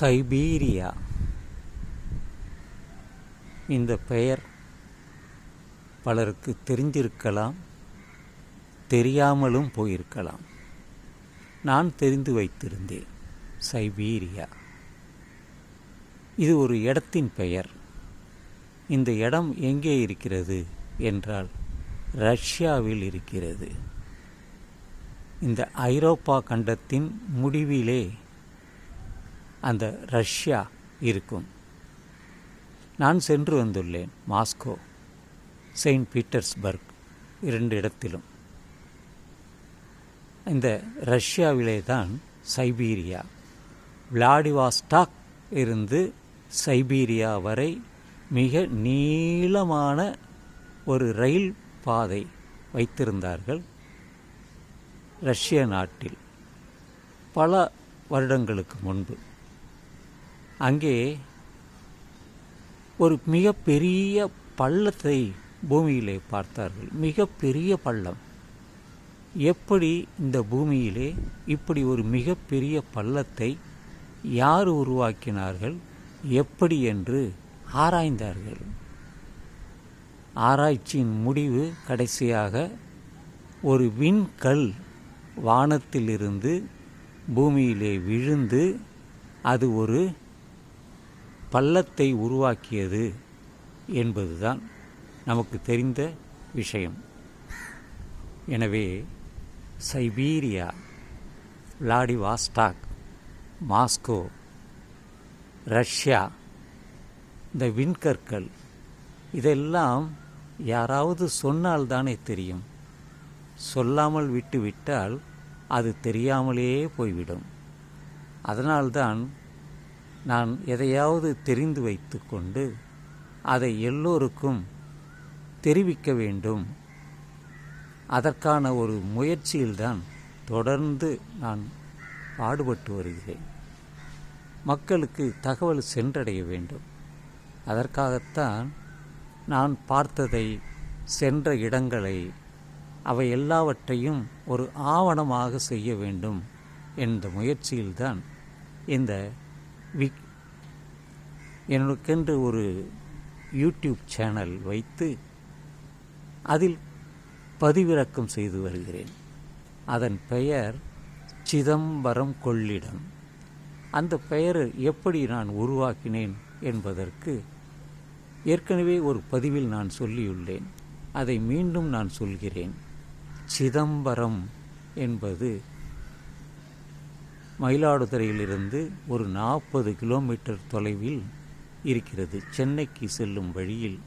சைபீரியா. இந்த பெயர் பலருக்கு தெரிந்திருக்கலாம் தெரியாமலும் போயிருக்கலாம். நான் தெரிந்து வைத்திருந்தேன் சைபீரியா. இது ஒரு இடத்தின் பெயர். இந்த இடம் எங்கே இருக்கிறது என்றால் ரஷ்யாவில் இருக்கிறது. இந்த ஐரோப்பா கண்டத்தின் முடிவிலே அந்த ரஷ்யா இருக்கும். நான் சென்று வந்துள்ளேன் மாஸ்கோ செயின்ட் பீட்டர்ஸ்பர்க் இரண்டு இடத்திலும். இந்த ரஷ்யாவிலே தான் சைபீரியா விளாடிவாஸ்டாக் இருந்து சைபீரியா வரை மிக நீளமான ஒரு ரயில் பாதை வைத்திருந்தார்கள் ரஷ்ய நாட்டில் பல வருடங்களுக்கு முன்பு. அங்கே ஒரு மிகப்பெரிய பள்ளத்தை பூமியிலே பார்த்தார்கள். மிகப்பெரிய பள்ளம். எப்படி இந்த பூமியிலே இப்படி ஒரு மிகப்பெரிய பள்ளத்தை யார் உருவாக்கினார்கள்? எப்படி என்று ஆராய்ந்தார்கள். ஆராய்ச்சியின் முடிவு கடைசியாக ஒரு விண்கல் வானத்திலிருந்து பூமியிலே விழுந்து அது ஒரு பள்ளத்தை உருவாக்கியது என்பதுதான் நமக்கு தெரிந்த விஷயம். எனவே சைபீரியா விளாடிவாஸ்டாக் மாஸ்கோ ரஷ்யா இந்த விண்கற்கள் இதெல்லாம் யாராவது சொன்னால்தானே தெரியும். சொல்லாமல் விட்டுவிட்டால் அது தெரியாமலே போய்விடும். அதனால்தான் நான் எதையாவது தெரிந்து வைத்து கொண்டு அதை எல்லோருக்கும் தெரிவிக்க வேண்டும். அதற்கான ஒரு முயற்சியில்தான் தொடர்ந்து நான் பாடுபட்டு வருகிறேன். மக்களுக்கு தகவல் சென்றடைய வேண்டும். அதற்காகத்தான் நான் பார்த்ததை சென்ற இடங்களை அவை எல்லாவற்றையும் ஒரு ஆவணமாக செய்ய வேண்டும் என்ற முயற்சியில்தான் இந்த விக் எனக்கென்று ஒரு யூடியூப் சேனல் வைத்து அதில் பதிவிறக்கம் செய்து வருகிறேன். அதன் பெயர் சிதம்பரம் கொள்ளிடம். அந்த பெயர் எப்படி நான் உருவாக்கினேன் என்பதற்கு ஏற்கனவே ஒரு பதிவில் நான் சொல்லியுள்ளேன். அதை மீண்டும் நான் சொல்கிறேன். சிதம்பரம் என்பது மயிலாடுதுறையிலிருந்து ஒரு நாற்பது கிலோமீட்டர் தொலைவில் இருக்கிறது. சென்னைக்கு செல்லும் வழியில்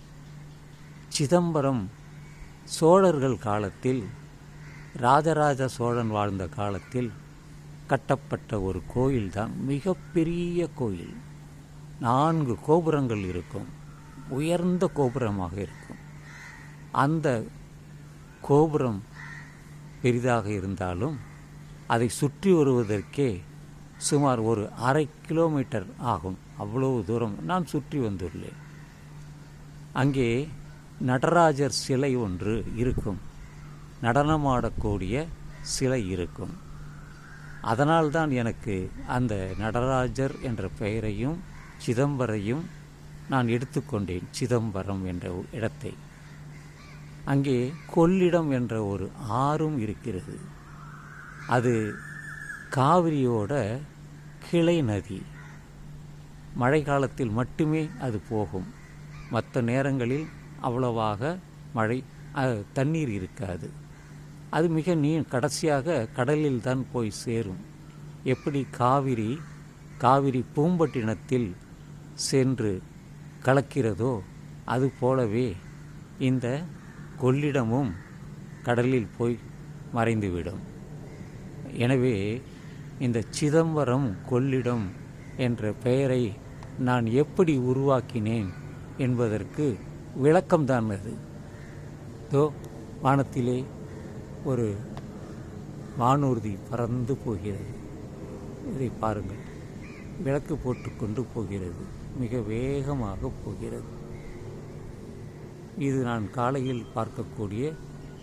சிதம்பரம் சோழர்கள் காலத்தில் ராஜராஜ சோழன் வாழ்ந்த காலத்தில் கட்டப்பட்ட ஒரு கோயில்தான். மிகப்பெரிய கோயில். நான்கு கோபுரங்கள் இருக்கும். உயர்ந்த கோபுரமாக இருக்கும். அந்த கோபுரம் பெரிதாக இருந்தாலும் அதை சுற்றி வருவதற்கே சுமார் ஒரு அரை கிலோமீட்டர் ஆகும். அவ்வளவு தூரம் நான் சுற்றி வந்துள்ளேன். அங்கே நடராஜர் சிலை ஒன்று இருக்கும். நடனமாடக்கூடிய சிலை இருக்கும். அதனால்தான் எனக்கு அந்த நடராஜர் என்ற பெயரையும் சிதம்பரையும் நான் எடுத்துக்கொண்டேன். சிதம்பரம் என்ற இடத்தை. அங்கே கொள்ளிடம் என்ற ஒரு ஆறும் இருக்கிறது. அது காவிரியோட கிளை நதி. மழை காலத்தில் மட்டுமே அது போகும். மற்ற நேரங்களில் அவ்வளவாக மழை தண்ணீர் இருக்காது. அது மிக நீ கடைசியாக கடலில் தான் போய் சேரும். எப்படி காவிரி காவிரி பூம்பட்டினத்தில் சென்று கலக்கிறதோ அது போலவே இந்த கொள்ளிடமும் கடலில் போய் மறைந்துவிடும். எனவே இந்த சிதம்பரம் கொள்ளிடம் என்ற பெயரை நான் எப்படி உருவாக்கினேன் என்பதற்கு விளக்கம்தான் அது. தோ வானத்திலே ஒரு வானூர்தி பறந்து போகிறது. இதை பாருங்கள். விளக்கு போட்டு கொண்டு போகிறது. மிக வேகமாக போகிறது. இது நான் காலையில் பார்க்கக்கூடிய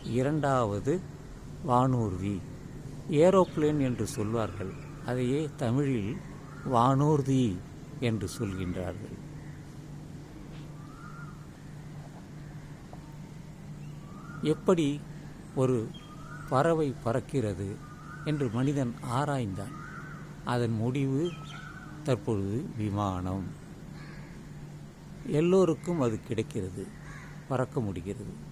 இரண்டாவது வானூர்தி. ஏரோப்ளேன் என்று சொல்வார்கள் அதையே தமிழில் வானூர்தி என்று சொல்கின்றார்கள். எப்படி ஒரு பறவை பறக்கிறது என்று மனிதன் ஆராய்ந்தான். அதன் முடிவு தற்பொழுது விமானம். எல்லோருக்கும் அது கிடைக்கிறது பறக்க முடிகிறது.